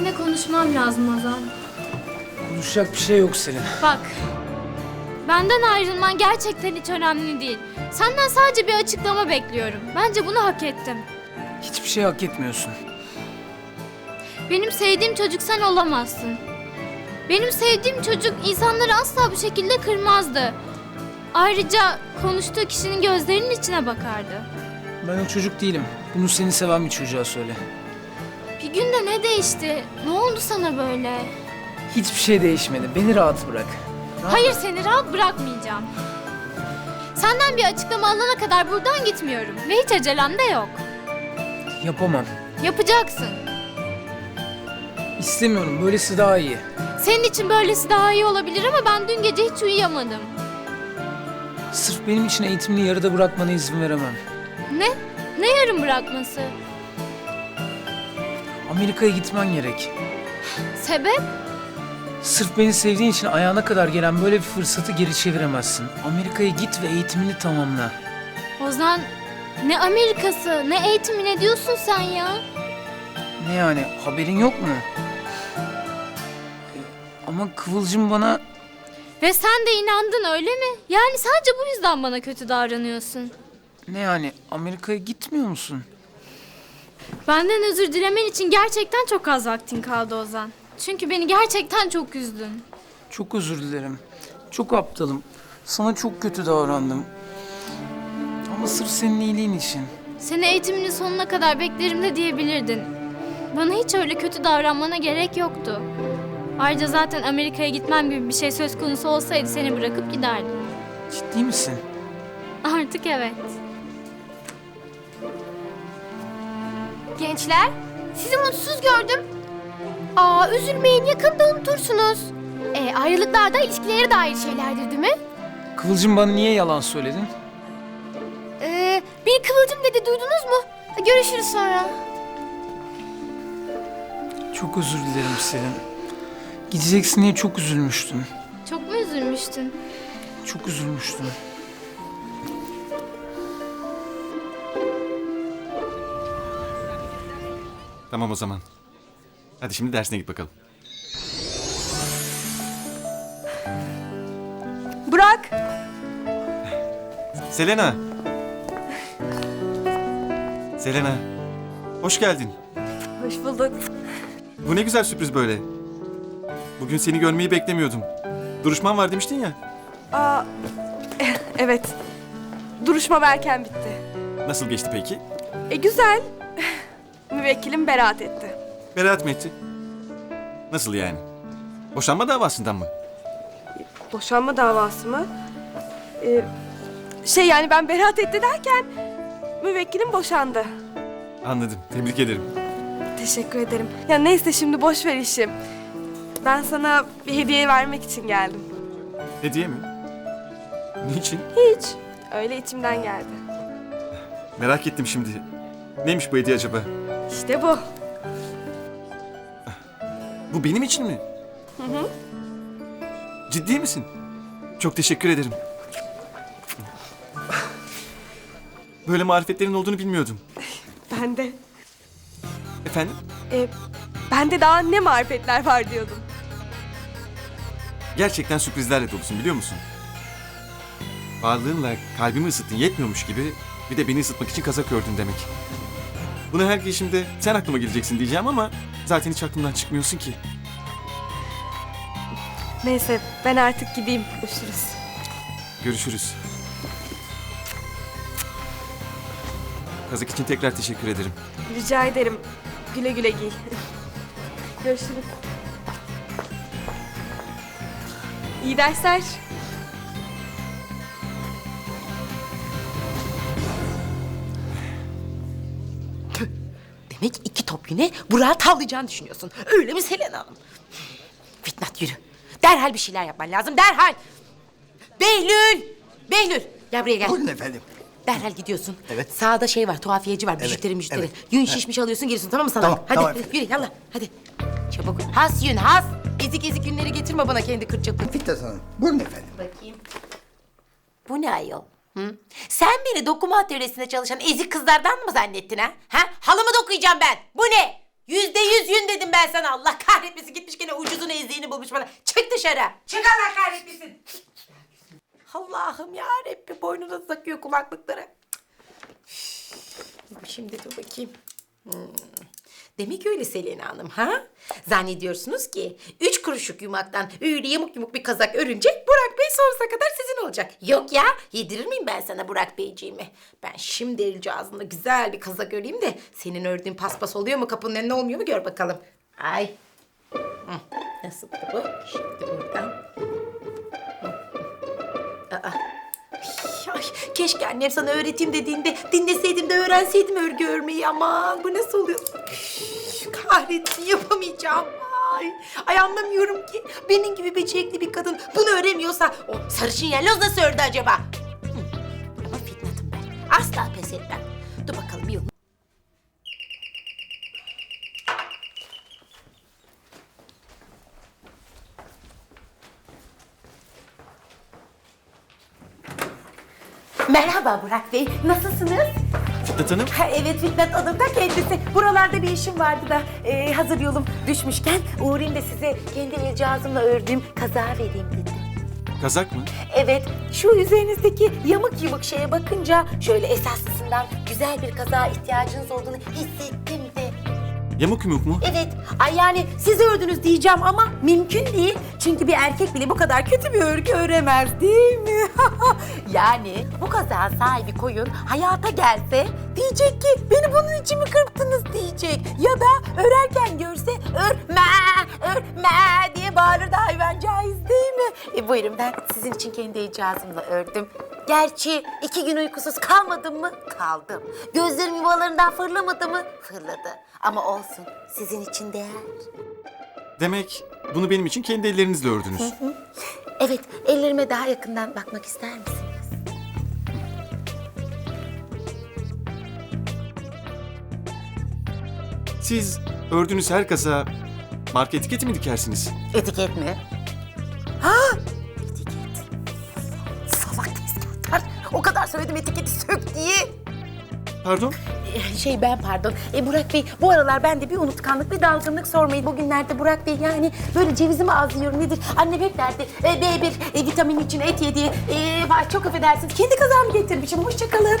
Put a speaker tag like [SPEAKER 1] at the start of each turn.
[SPEAKER 1] Seninle konuşmam lazım Ozan.
[SPEAKER 2] Konuşacak bir şey yok Selin.
[SPEAKER 1] Bak. Benden ayrılman gerçekten hiç önemli değil. Senden sadece bir açıklama bekliyorum. Bence bunu hak ettim.
[SPEAKER 2] Hiçbir şey hak etmiyorsun.
[SPEAKER 1] Benim sevdiğim çocuk sen olamazsın. Benim sevdiğim çocuk insanları asla bu şekilde kırmazdı. Ayrıca konuştuğu kişinin gözlerinin içine bakardı.
[SPEAKER 2] Ben o çocuk değilim. Bunu seni seven bir çocuğa söyle.
[SPEAKER 1] Bir günde ne değişti? Ne oldu sana böyle?
[SPEAKER 2] Hiçbir şey değişmedi. Beni rahat bırak. Rahat
[SPEAKER 1] Hayır seni rahat bırakmayacağım. Senden bir açıklama alana kadar buradan gitmiyorum. Ve hiç acelem de yok.
[SPEAKER 2] Yapamam.
[SPEAKER 1] Yapacaksın.
[SPEAKER 2] İstemiyorum. Böylesi daha iyi.
[SPEAKER 1] Senin için böylesi daha iyi olabilir ama ben dün gece hiç uyuyamadım.
[SPEAKER 2] Sırf benim için eğitimini yarıda bırakmana izin veremem.
[SPEAKER 1] Ne? Ne yarım bırakması?
[SPEAKER 2] Amerika'ya gitmen gerek.
[SPEAKER 1] Sebep?
[SPEAKER 2] Sırf beni sevdiğin için ayağına kadar gelen böyle bir fırsatı geri çeviremezsin. Amerika'ya git ve eğitimini tamamla.
[SPEAKER 1] Ozan ne Amerikası ne eğitimi ne diyorsun sen ya?
[SPEAKER 2] Ne yani haberin yok mu? Ama Kıvılcım bana
[SPEAKER 1] Ve sen de inandın öyle mi? Yani sadece bu yüzden bana kötü davranıyorsun.
[SPEAKER 2] ne yani Amerika'ya gitmiyor musun?
[SPEAKER 1] Benden özür dilemen için gerçekten çok az vaktin kaldı Ozan. Çünkü beni gerçekten çok üzdün.
[SPEAKER 2] Çok özür dilerim. Çok aptalım. Sana çok kötü davrandım. Ama sırf senin iyiliğin için.
[SPEAKER 1] Seni eğitiminin sonuna kadar beklerim de diyebilirdin. Bana hiç öyle kötü davranmana gerek yoktu. Ayrıca zaten Amerika'ya gitmem gibi bir şey söz konusu olsaydı seni bırakıp giderdim.
[SPEAKER 2] Ciddi misin?
[SPEAKER 1] Artık evet.
[SPEAKER 3] Gençler, sizi mutsuz gördüm. Aa, üzülmeyin, yakında unutursunuz. E, ayrılıklar da ilişkilere dair şeylerdir değil mi?
[SPEAKER 2] Kıvılcım bana niye yalan söyledin?
[SPEAKER 3] Ee, bir kıvılcım dedi, duydunuz mu? Görüşürüz sonra.
[SPEAKER 2] Çok özür dilerim Selin. Gideceksin diye çok üzülmüştüm.
[SPEAKER 1] Çok mu üzülmüştün?
[SPEAKER 2] Çok üzülmüştüm.
[SPEAKER 4] Tamam o zaman. Hadi şimdi dersine git bakalım.
[SPEAKER 5] Burak,
[SPEAKER 4] Selena. Selena. Hoş geldin.
[SPEAKER 5] hoş bulduk.
[SPEAKER 4] Bu ne güzel sürpriz böyle. Bugün seni görmeyi beklemiyordum. Duruşman var demiştin ya.
[SPEAKER 5] Aa, eh, evet. Duruşma erken bitti.
[SPEAKER 4] Nasıl geçti peki?
[SPEAKER 5] E güzel. Müvekkilim beraat etti.
[SPEAKER 4] Beraat mı etti? Nasıl yani? Boşanma davasından mı?
[SPEAKER 5] Boşanma davası mı? Ee, şey yani ben beraat etti derken müvekkilim boşandı.
[SPEAKER 4] Anladım. Tebrik ederim.
[SPEAKER 5] Teşekkür ederim. Ya neyse şimdi boş ver işim. Ben sana bir hediye vermek için geldim.
[SPEAKER 4] Hediye mi? Niçin?
[SPEAKER 5] Hiç. Öyle içimden geldi.
[SPEAKER 4] Merak ettim şimdi. Neymiş bu hediye acaba?
[SPEAKER 5] İşte bu.
[SPEAKER 4] Bu benim için mi? Hı hı. Ciddi misin? Çok teşekkür ederim. Böyle marifetlerin olduğunu bilmiyordum.
[SPEAKER 5] Ben de.
[SPEAKER 4] Efendim?
[SPEAKER 5] E, bende daha ne marifetler var diyordum.
[SPEAKER 4] Gerçekten sürprizlerle dolusun biliyor musun? Varlığınla kalbimi ısıttın yetmiyormuş gibi bir de beni ısıtmak için kazak ördün demek. Bunu her girişimde sen aklıma geleceksin diyeceğim ama zaten hiç aklımdan çıkmıyorsun ki.
[SPEAKER 5] Neyse ben artık gideyim. Görüşürüz.
[SPEAKER 4] Görüşürüz. Kazak için tekrar teşekkür ederim.
[SPEAKER 5] Rica ederim. Güle güle giy. Görüşürüz. İyi dersler.
[SPEAKER 6] Demek iki top yine Burak'ı tavlayacağını düşünüyorsun. Öyle mi Selena Hanım? Fitnat yürü. Derhal bir şeyler yapman lazım. Derhal. Behlül. Behlül. Gel buraya gel.
[SPEAKER 7] Buyurun efendim.
[SPEAKER 6] Derhal gidiyorsun.
[SPEAKER 7] Evet.
[SPEAKER 6] Sağda şey var, tuhafiyeci var. Müşteri müşteri.
[SPEAKER 7] evet.
[SPEAKER 6] Yün şişmiş alıyorsun geliyorsun tamam mı sana?
[SPEAKER 7] Tamam,
[SPEAKER 6] hadi
[SPEAKER 7] tamam efendim.
[SPEAKER 6] yürü yallah hadi. Çabuk. Has yün has. Ezik ezik yünleri getirme bana kendi kır çapı.
[SPEAKER 7] Fitnat Hanım. Buyurun efendim.
[SPEAKER 6] Bakayım. Bu ne ayol? Hı? Sen beni dokuma atölyesinde çalışan ezik kızlardan mı zannettin ha? Ha? Halımı dokuyacağım ben. Bu ne? Yüzde yüz yün dedim ben sana. Allah kahretmesin gitmiş gene ucuzunu ezdiğini bulmuş bana. Çık dışarı. Çık Allah kahretmesin. Allah'ım ya Rabbi boynuna takıyor kulaklıkları. Şimdi dur bakayım. Hmm. Demek öyle Selena Hanım ha? Zannediyorsunuz ki üç kuruşluk yumaktan öyle yamuk yumuk bir kazak Burak Bey sonsuza kadar sizin olacak. Yok ya yedirir miyim ben sana Burak Beyciğimi? Ben şimdi elci ağzımda güzel bir kazak öreyim de senin ördüğün paspas oluyor mu kapının önüne olmuyor mu gör bakalım. Ay. Nasıl bu? Şimdi buradan. Aa. Ay, keşke annem sana öğreteyim dediğinde dinleseydim de öğrenseydim örgü örmeyi aman bu nasıl oluyor? Üf, Kahretsin yapamayacağım. Ay, ay anlamıyorum ki benim gibi becerikli bir kadın bunu öremiyorsa o sarışın yelloz nasıl ördü acaba? Hı, Ama fitnatım ben. Asla pes etmem. Dur bakalım bir yolunu Merhaba Burak Bey, nasılsınız?
[SPEAKER 4] Fitnat Hanım,
[SPEAKER 6] Ha, evet Fitnat Hanım da kendisi. Buralarda bir işim vardı da e, hazır yolum düşmüşken uğrayayım da size kendi el cihazımla ördüğüm kaza vereyim dedim.
[SPEAKER 4] kazak mı?
[SPEAKER 6] Evet, şu üzerinizdeki yamuk yumuk şeye bakınca şöyle esaslısından güzel bir kaza ihtiyacınız olduğunu hissettim de.
[SPEAKER 4] Yamuk yumuk mu?
[SPEAKER 6] Evet, ay yani siz ördünüz diyeceğim ama mümkün değil. Çünkü bir erkek bile bu kadar kötü bir örgü öremez değil mi? yani bu kaza sahibi koyun hayata gelse diyecek ki beni bunun için mi kırptınız diyecek. Ya da örerken görse örme, örme diye bağırır da hayvancağız değil mi? E buyurun ben sizin için kendi icazımla ördüm. Gerçi iki gün uykusuz kalmadım mı? Kaldım. Gözlerim yuvalarından fırlamadı mı? Fırladı. Ama olsun sizin için değer.
[SPEAKER 4] Demek bunu benim için kendi ellerinizle ördünüz.
[SPEAKER 6] Evet ellerime daha yakından bakmak ister misiniz?
[SPEAKER 4] Siz ördüğünüz her kaza marka etiketi mi dikersiniz?
[SPEAKER 6] Etiket mi? Ha! O kadar söyledim etiketi sök diye.
[SPEAKER 4] Pardon?
[SPEAKER 6] Ee, Şey ben pardon. E, Burak Bey bu aralar bende bir unutkanlık bir dalgınlık sormayın. Bugünlerde Burak Bey yani böyle cevizimi az yiyorum nedir? Annem hep derdi e, B1 e, vitamin için et yedi. E, vay, çok affedersiniz. Kendi kazamı getirmişim. Hoşça kalın.